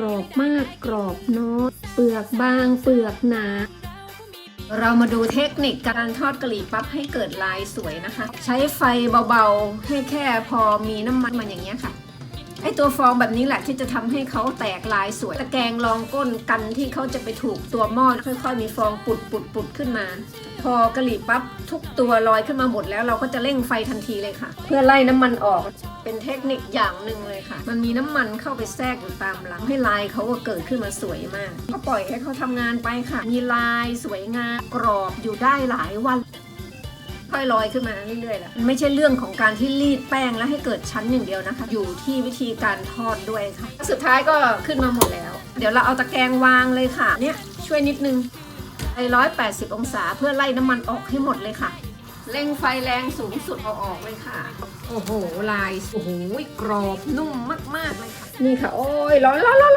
กรอบมากกรอบน้อยเปลือกบางเปลือกหนา เรามาดูเทคนิคการทอดกะหรี่ปั๊บให้เกิดลายสวยนะคะ ใช้ไฟเบาๆ ให้แค่พอมีน้ำมันมันอย่างเงี้ยค่ะ ไอตัวฟองแบบนี้แหละที่จะทำให้เขาแตกลายสวยตะแกรงรองก้นกันที่เขาจะไปถูกตัวหม้อค่อยๆ มีฟองปุดปุดปุดขึ้นมา พอกะหรี่ปั๊บทุกตัวลอยขึ้นมาหมดแล้วเราก็จะเร่งไฟทันทีเลยค่ะ เพื่อไล่น้ำมันออกเป็นเทคนิคอย่างหนึ่งเลยค่ะ มันมีน้ำมันเข้าไปแทรกอยู่ตามหลังให้ลายเขาก็เกิดขึ้นมาสวยมาก ก็ปล่อยให้เขาทำงานไปค่ะ มีลายสวยงามกรอบอยู่ได้หลายวัน ค่อยลอยขึ้นมาเรื่อยๆแหละมันไม่ใช่เรื่องของการที่รีดแป้งแล้วให้เกิดชั้นอย่างเดียวนะคะ อยู่ที่วิธีการทอดด้วยค่ะ สุดท้ายก็ขึ้นมาหมดแล้ว เดี๋ยวเราเอาตะแกรงวางเลยค่ะ เนี่ยช่วยนิดนึงไอร้อยแปดสิบองศาเพื่อไล่น้ำมันออกให้หมดเลยค่ะ เร่งไฟแรงสูงสุดเอาออกเลยค่ะ โอ้โหลาย โอ้โหกรอบนุ่มมากๆเลยค่ะ นี่ค่ะ โอ้ยร้อนร้อนร้อน